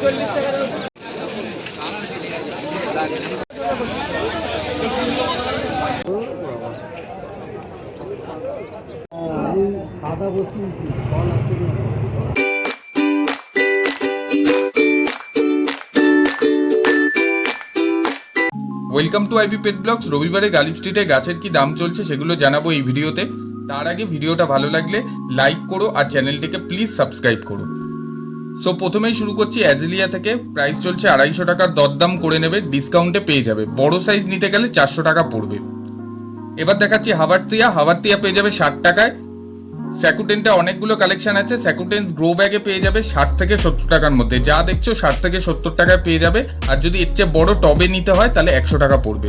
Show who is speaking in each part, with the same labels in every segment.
Speaker 1: Welcome to IB pet blogs. রবিবারে গালিব স্ট্রিটে গাছের কি দাম চলছে সেগুলো জানাব এই ভিডিওতে। তার আগে ভিডিওটা ভালো লাগলে লাইক করো আর চ্যানেলটিকে প্লিজ সাবস্ক্রাইব করো। সো প্রথমেই শুরু করছি অ্যাজিলিয়া থেকে। প্রাইস চলছে আড়াইশো টাকার দরদাম করে নেবে ডিসকাউন্টে পেয়ে যাবে। বড় সাইজ নিতে গেলে চারশো টাকা পড়বে। এবার দেখাচ্ছি হাওয়ারতিয়া হাওয়ারতিয়া পেয়ে যাবে ষাট টাকায়। স্যাকুটেনটা অনেকগুলো কালেকশন আছে। স্যাকুটেন্স গ্রো ব্যাগে পেয়ে যাবে ষাট থেকে সত্তর টাকার মধ্যে। যা দেখছ ষাট থেকে সত্তর টাকায় পেয়ে যাবে। আর যদি এর চেয়ে বড় টবে নিতে হয়, তাহলে একশো টাকা পড়বে।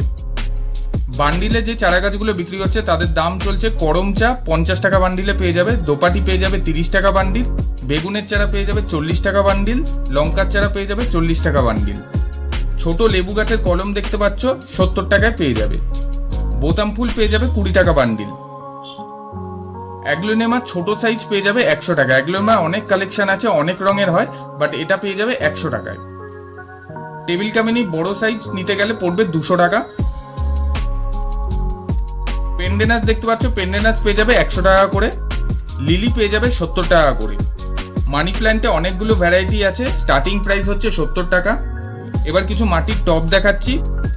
Speaker 1: বান্ডিলে যে চারা গাছগুলো বিক্রি হচ্ছে, তাদের দাম চলছে করম চা পঞ্চাশ টাকা বান্ডিলে পেয়ে যাবে, দোপাটি পেয়ে যাবে তিরিশ টাকা বান্ডিল, বেগুনের চারা পেয়ে যাবে চল্লিশ টাকা বান্ডিল, লঙ্কার চারা পেয়ে যাবে চল্লিশ টাকা বান্ডিল। ছোট লেবু গাছের কলম দেখতে পাচ্ছ, সত্তর টাকায় পেয়ে যাবে। বোতাম ফুল পেয়ে যাবে কুড়ি টাকা বান্ডিল। অ্যাগ্লোনেমা ছোট সাইজ পেয়ে যাবে একশো টাকা। অ্যাগ্লোনেমা অনেক কালেকশন আছে, অনেক রঙের হয়, বাট এটা পেয়ে যাবে একশো টাকায়। টেবিল কামিনি বড় সাইজ নিতে গেলে পড়বে দুশো টাকা। পেন্ডেনাস দেখতে পাচ্ছ পেন্ডেনাস পেয়ে যাবে একশো টাকা করে লিলি পেয়ে যাবে সত্তর টাকা করে। মানি প্ল্যান্টে অনেকগুলো ভ্যারাইটি আছে স্টার্টিং প্রাইস হচ্ছে সত্তর টাকা। এবার কিছু মাটির টব দেখাচ্ছি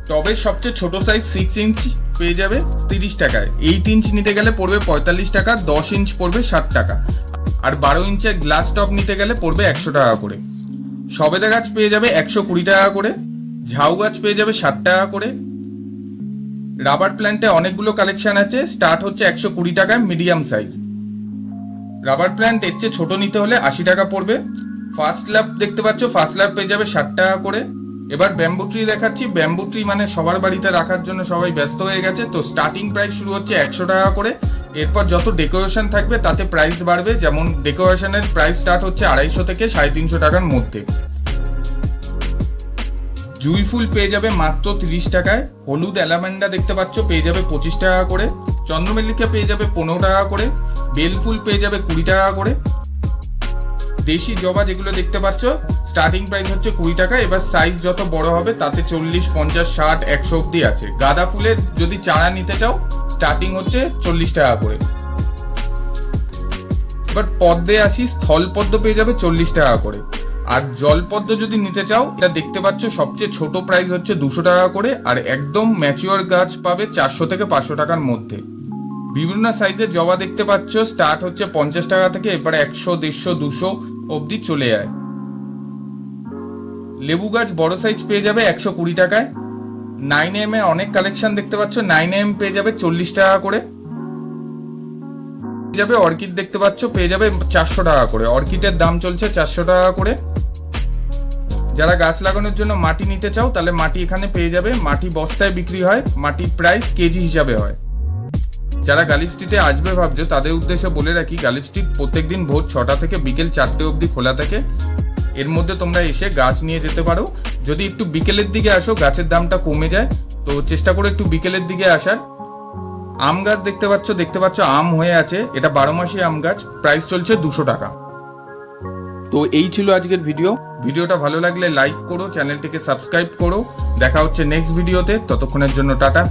Speaker 1: টবের সবচেয়ে ছোট সাইজ সিক্স ইঞ্চ পেয়ে যাবে তিরিশ টাকায়। এইট ইঞ্চ নিতে গেলে পড়বে পঁয়তাল্লিশ টাকা, দশ ইঞ্চ পড়বে ষাট টাকা। আর বারো ইঞ্চের গ্লাস টপ নিতে গেলে পড়বে একশো টাকা করে। সবেদা গাছ পেয়ে যাবে একশো কুড়ি টাকা করে, ঝাউ গাছ পেয়ে যাবে ষাট টাকা করে রাবার প্ল্যান্টে অনেকগুলো কালেকশন আছে। স্টার্ট হচ্ছে একশো কুড়ি টাকায় মিডিয়াম সাইজ রাবার প্ল্যান্ট এর চেয়ে ছোট নিতে হলে আশি টাকা পড়বে। ফার্স্ট ল্যাব দেখতে পাচ্ছ ফার্স্ট ল্যাব পেয়ে যাবে ষাট টাকা করে। এবার ব্যাম্বু ট্রি দেখাচ্ছি। ব্যাম্বু ট্রি মানে সবার বাড়িতে রাখার জন্য সবাই ব্যস্ত হয়ে গেছে। তো স্টার্টিং প্রাইস শুরু হচ্ছে একশো টাকা করে। এরপর যত ডেকোরেশন থাকবে, তাতে প্রাইস বাড়বে। যেমন ডেকোরেশনের প্রাইস স্টার্ট হচ্ছে আড়াইশো থেকে সাড়ে তিনশো টাকার মধ্যে। জুই ফুল পেয়ে যাবে মাত্র তিরিশ টাকায়। হলুদ, অ্যালামেন্ডা দেখতে পাচ্ছ, পেয়ে যাবে পঁচিশ টাকা করে। চন্দ্রমল্লিকা পেয়ে যাবে পনেরো টাকা করে। বেল ফুল পেয়ে যাবে কুড়ি টাকা করে। দেশি জবা যেগুলো দেখতে পাচ্ছ স্টার্টিং প্রাইস হচ্ছে কুড়ি টাকা। এবার সাইজ যত বড় হবে, তাতে চল্লিশ, পঞ্চাশ, ষাট, একশো অব্দি আছে। গাঁদা ফুলের যদি চারা নিতে চাও স্টার্টিং হচ্ছে চল্লিশ টাকা করে। এবার পদ্মে আসি, স্থলপদ্ম পেয়ে যাবে চল্লিশ টাকা করে। আর জলপদ্ম যদি নিতে চাও, এটা দেখতে পাচ্ছ সবচেয়ে ছোট প্রাইস হচ্ছে দুশো টাকা করে আর একদম ম্যাচিওর গাছ পাবে চারশো থেকে পাঁচশো টাকার মধ্যে। বিভিন্ন সাইজের জবা দেখতে পাচ্ছ স্টার্ট হচ্ছে পঞ্চাশ টাকা থেকে এবারে একশো, দেড়শো, দুশো অবধি চলে যায়। লেবু গাছ বড় সাইজ পেয়ে যাবে একশো কুড়ি টাকায়। নাইন এম এ অনেক কালেকশন দেখতে পাচ্ছ নাইন এম পেয়ে যাবে চল্লিশ টাকা করে। যাবে অর্কিড দেখতে পাচ্ছ, পেয়ে যাবে চারশো টাকা করে। অর্কিডের দাম চলছে চারশো টাকা করে। যারা গাছ লাগানোর জন্য মাটি নিতে চাও, তাহলে মাটি এখানে পেয়ে যাবে। মাটি বস্তায় বিক্রি হয়, মাটির প্রাইস কেজি হিসাবে হয়। যারা গালিব স্ট্রিটে আসবে ভাবছ, তাদের উদ্দেশ্যে বলে রাখি, গালিব স্ট্রিট প্রত্যেকদিন ভোর ছটা থেকে বিকেল চারটে অবধি খোলা থাকে। এর মধ্যে তোমরা এসে গাছ নিয়ে যেতে পারো। যদি একটু বিকেলের দিকে আসো, গাছের দামটা কমে যায়। তো চেষ্টা করে একটু বিকেলের দিকে আসার। আম গাছ দেখতে পাচ্ছ দেখতে পাচ্ছ আম হয়ে আছে। এটা বারো মাসি আম গাছ প্রাইস চলছে দুশো টাকা। তো এই ছিল আজকের ভিডিও ভিডিওটা ভালো লাগলে লাইক করো, চ্যানেলটিকে সাবস্ক্রাইব করো। দেখা হচ্ছে নেক্সট ভিডিওতে ততক্ষণের জন্য টাটা।